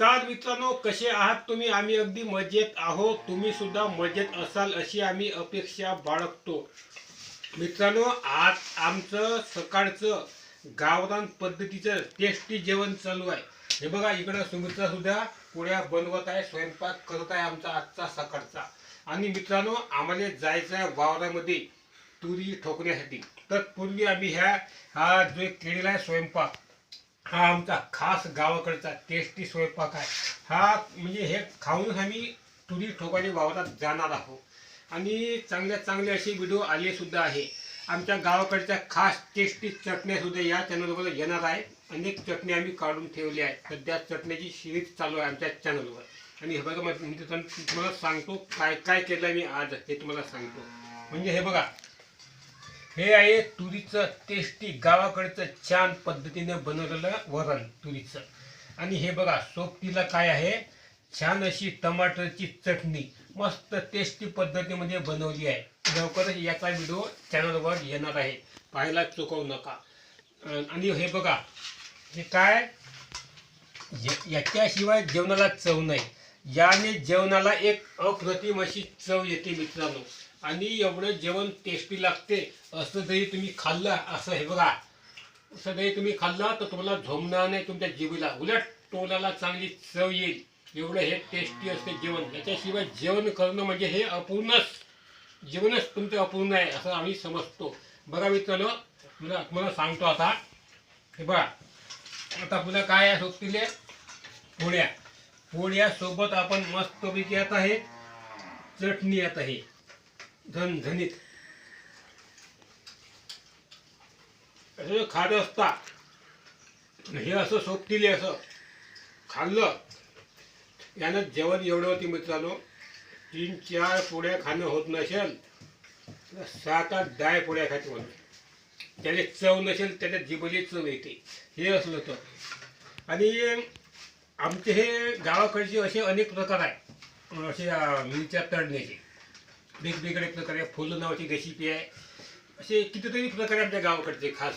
नमस्कार मित्रांनो कसे आहात तुम्ही? आम्ही अगदी मजेत आहोत. तुम्ही सुद्धा मजेत असाल अशी आम्ही अपेक्षा बाळगतो. मित्रांनो आज आमचं सकाळचं गावरान पद्धतीचं टेस्टी जेवण चालू आहे. हे बघा इकडं सुमित्रा सुद्धा पोळ्या बनवत आहे स्वयंपाक करत आहे आमचा आजचा सकाळचा. आणि मित्रांनो आम्हाला जायचं आहे वावरामध्ये तुरी ठोकण्यासाठी. तर पूर्वी आम्ही ह्या हा जो एक केलेला आहे स्वयंपाक हा आमचा खास गावाकडचा टेस्टी स्वयंपाक आहे. हा म्हणजे हे खाऊन आम्ही तुरी ठोकाने वावरात जाणार आहोत. आणि चांगल्या चांगले असे व्हिडिओ आले सुद्धा आहे. आमच्या गावाकडच्या खास टेस्टी चटण्यासुद्धा या चॅनलवर येणार आहे अनेक चटणी आम्ही काढून ठेवली आहेत. सध्या चटण्याची सिरीज चालू आहे आमच्या चॅनलवर आणि हे बघा मग मी तुम्हाला तुम्हाला सांगतो काय काय केलं मी आज हे तुम्हाला सांगतो. म्हणजे हे बघा हे आहे तुरीचं टेस्टी गावाकडचं छान पद्धतीने बनवलेलं वरण तुरीचं. आणि हे बघा सोबतीला काय आहे? छान अशी टमाटरची चटणी मस्त टेस्टी पद्धतीमध्ये बनवली आहे. लवकरच याचा व्हिडिओ चॅनलवर येणार आहे. पाहायला चुकवू नका. आणि हे बघा हे काय? याच्याशिवाय जेवणाला चव नाही. याने जेवणाला एक अप्रतिम अशी चव येते मित्रांनो. आणि एवढं जेवण टेस्टी लागते असं जरी तुम्ही खाल्लं असं हे बघा. असं जरी तुम्ही खाल्लं तर तुम्हाला झोमणार नाही तुमच्या जीवीला उलट तोंडाला चांगली चव येईल. एवढं हे टेस्टी असते जेवण. याच्याशिवाय जेवण करणं म्हणजे हे अपूर्णच. जेवणच तुमचं अपूर्ण आहे असं आम्ही समजतो. बघा मित्रांनो मला तुम्हाला सांगतो आता. हे बघा. आता पुन्हा काय आहे सोबतीले? पोळ्या. पोळ्यासोबत आपण मस्तपैकी आता हे चटणी आता हे. झणझणीत असं खात असता हे असं सोबतीले असं खाल्लं यानं जेवण एवढं होती मित्रांनो तीन चार पोळ्या खाणं होत नसेल सात आठ दहा पोळ्या खाते म्हणून. त्याला चव नसेल त्याच्या जिबली चव येते. हे असलं तर आणि आमचे हे गावाकडचे असे अनेक प्रकार आहे असे मिरच्या तळण्याचे. वेगवेगळे प्रकारे फुलं नावाची रेसिपी आहे. असे कितीतरी प्रकार आहे आमच्या गावाकडचे खास.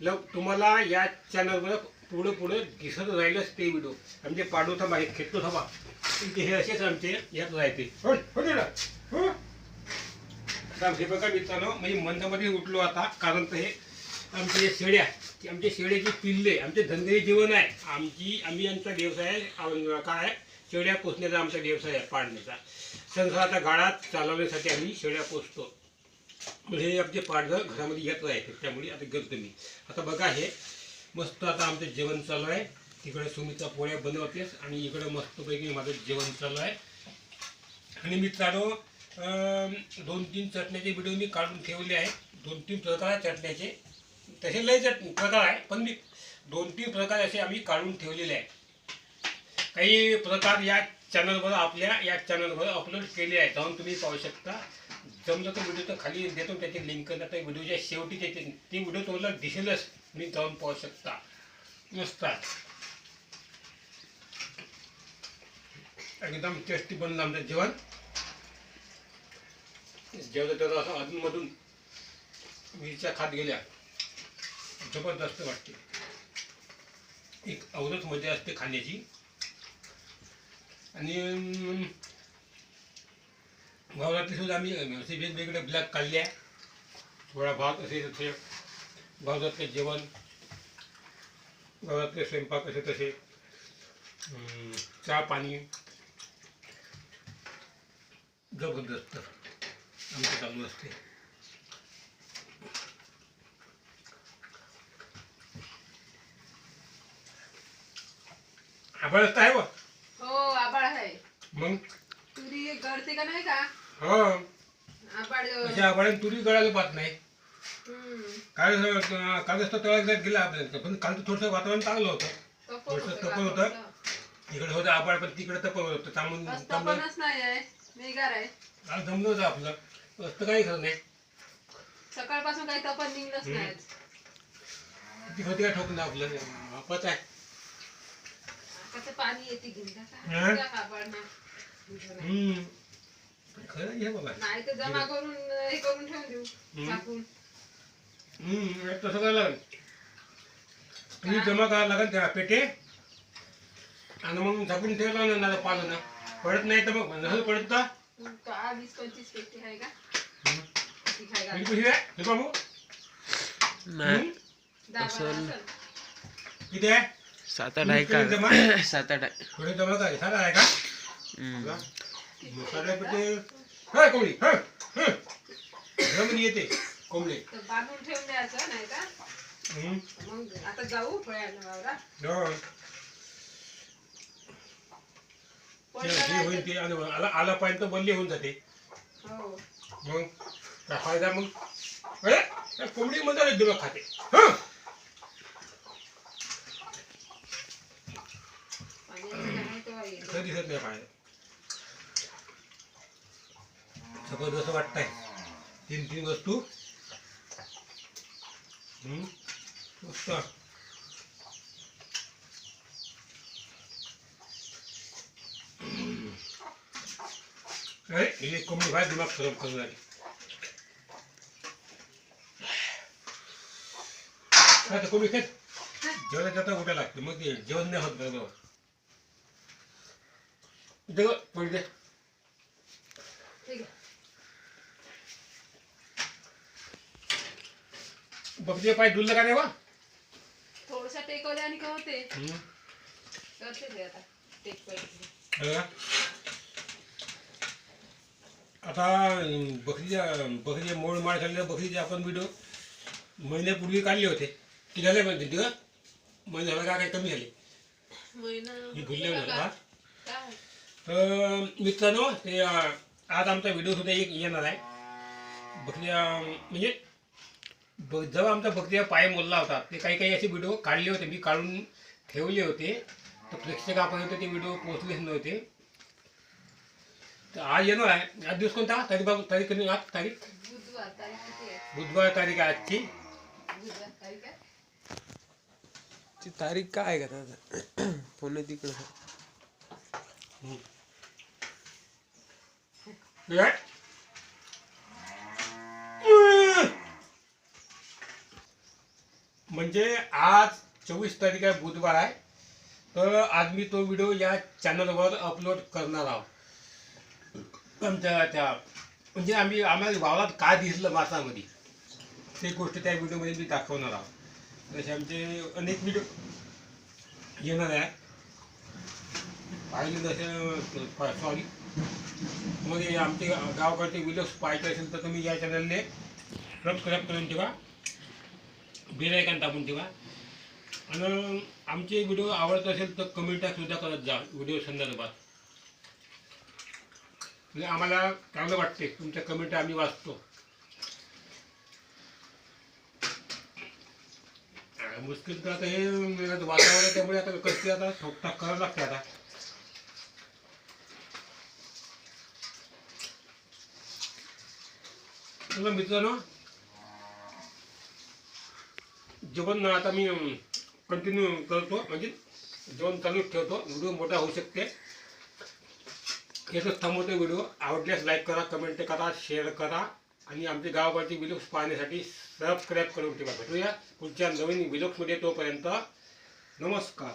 लव तुम्हाला या चॅनलवर पुढं पुढं दिसत राहिलंच ते व्हिडिओ आमचे पाडू थांबा हे खेळतो थांबा हे असेच आमचे यात राहते. हो हो, हो, हो. आता हे बघा मित्रांनो म्हणजे मंदामध्ये उठलो आता कारण तर हे आमचे शेळ्या आमचे शेळ्याची पिल्ले आमचे धंदे जीवन आहे. आमची आम्ही आमचा व्यवसाय काय आहे? शेळ्या पोसण्याचा आमचा व्यवसाय आहे पाडण्याचा संसाराच्या गाळात चालवण्यासाठी आम्ही शेळ्या पोचतो हे आमचे पाठघर घरामध्ये येत राहते त्यामुळे आता गेलो तुम्ही. आता बघा हे मस्त आता आमचं जेवण चालू आहे. तिकडे सुमीचा पोळ्या बनवतेस आणि इकडे मस्तपैकी माझं जेवण चालू आहे. आणि मित्रांनो अं, दोन तीन चटण्याचे व्हिडिओ मी काढून ठेवले आहे दोन तीन प्रकार आहे चटण्याचे. तसे लय चट प्रकार आहे पण मी दोन तीन प्रकार असे आम्ही काढून ठेवलेले आहे काही प्रकार या चॅनलवर आपल्या या चॅनलवर अपलोड केले आहे. जाऊन तुम्ही पाहू शकता. जमलं तर व्हिडिओ तर खाली देतो त्याची लिंक आता व्हिडिओच्या शेवटी त्याची ती व्हिडिओ तुम्हाला दिसेलच. तुम्ही जाऊन पाहू शकता. मस्त एकदम टेस्टी बनलं आमचं जेवण. जेवढं तेवढं असं अधूनमधून मिरच्या खात गेल्या. जबरदस्त वाटते. एक अवरच मजा असते खाण्याची. आणि अं, सुद्धा आम्ही असे वेगवेगळे ब्लॅक काढले. थोडा भात असे तसे गावरातले जेवण गावातले स्वयंपाक असे तसे चहा पाणी. जबरदस्त आमचं चालू असते. आभाळच आहे बा मग तुरी गळते का नाही का हो अशा तुरी गळायला पाहत नाही. काल काल असतं तळात गेला आपल्याला पण काल तर थोडंसं वातावरण चांगलं होतं थोडंसं तपन होतं. इकडे होतं आभाळ पण तिकडे तपन होतं थांबून थांबलं तपनच नाही आहे मेघार आहे काल जमलं होतं आपलं असतं काही खरं नाही सकाळपासून काही तपन निघलंच हम्म. नाही होती काय आपलं आहे पाणी येते घेऊन हं? खरं हे बाबा नाही तर जमा करून हे करून ठेवून देऊ हम्म. टाकून हम्म तसं करायला लागेल. तुम्ही जमा करायला लागेल त्या पेटे. आणि मग झाकून ठेवला ना नाही पालं ना. पडत नाही तर मग नसेल पडत तर? का वीस पंचवीस पेटी आहे का? किती का पैसे आहे? हे बाबू? नाही. हम्म? दहा बारा असेल. असेल. किती आहे? सात आठ आहे जमा? का? सात आठ आहे. थोडे जमा काय आहे का? कोंबडी हा हा. जमिनी येते कोंबडी. बांधून ठेवून द्यायचं नाही का? हम्म. मग आता जाऊ होईल ते आला आला पाहिजे तर बदली होऊन जाते. हो. मग काय फायदा मग? अरे कोंबडी मध्ये दिवस खाते. हं? दिसत नाही फायदा. सगळं जसं वाटतंय. तीन तीन वस्तू. हं? मस्त. अरे बाहेर दिमाग खराब करून आली. काय तर कोंबडी खेळ जेवणाच्या आता उठा लागते. मग ते जेवण नाही होत बरोबर. इथं गं, पडू दे ठीक आहे. बघते पाय डुललं का नाही बा थोडंसं टेकवले आणि का होते करते ते आता. टेक पाहिजे अं? आता अं, बकरीच्या बकरीचे मोड माळ झालेल्या बकरीचे आपण व्हिडिओ महिन्यापूर्वी काढले होते. किती झाले म्हणते ते महिने झाला का काही कमी झाले? महिना मी भुलले हा? तर मित्रांनो ते आज आमचा व्हिडिओ सुद्धा एक येणार आहे. बकरी म्हणजे जेव्हा आमचा बकरीचा पाय मोडला होता ते काही काही असे व्हिडिओ काढले होते मी काढून ठेवले होते. तर प्रेक्षकापर्यंत ते व्हिडिओ पोहोचलेच नव्हते. तर आज येणार आहे. आज दिवस कोणता? तारीख बाबू तारीख कधी आज तारीख? बुधवार तारीख आहे? बुधवार तारीख आहे आजची. ती तारीख काय आहे का दादा? पुणे तिकडं ठीक आहे? म्हणजे आज चोवीस तारीख आहे बुधवार आहे. तर आज मी तो व्हिडिओ या चॅनलवर अपलोड करणार आहोत. आमच्या त्या म्हणजे आम्ही आम्हाला वावरात काय दिसलं मासामध्ये ते गोष्ट त्या व्हिडिओमध्ये मी दाखवणार आहोत. तसे आमचे अनेक व्हिडिओ येणार आहे. पाहिले जसे सॉरी मग आमचे गावकडचे व्हिडिओज पाहायचे असेल तर तुम्ही या चॅनलने सबस्क्राईब करून ठेवा. बेलायकन टाकून ठेवा आणि आमचे व्हिडिओ आवडत असेल तर कमेंट सुद्धा करत जा व्हिडिओ संदर्भात. म्हणजे आम्हाला चांगलं वाटते तुमच्या कमेंट आम्ही वाचतो. मुश्किल तर आता हे वातावरण त्यामुळे आता कसली आता ठोकठाक करावं लागते आता. मित्रांनो जेवण आता मी कंटिन्यू करतो. म्हणजे जेवण चालूच ठेवतो. व्हिडिओ मोठा होऊ शकते. यातच थांबवतो व्हिडिओ. आवडल्यास लाईक करा कमेंट करा शेअर करा. आणि आमचे गावाकडचे व्हिडिओज पाहण्यासाठी सबस्क्राईब करून ठेवा. भेटूया पुढच्या नवीन व्हिडिओजमध्ये तोपर्यंत. नमस्कार.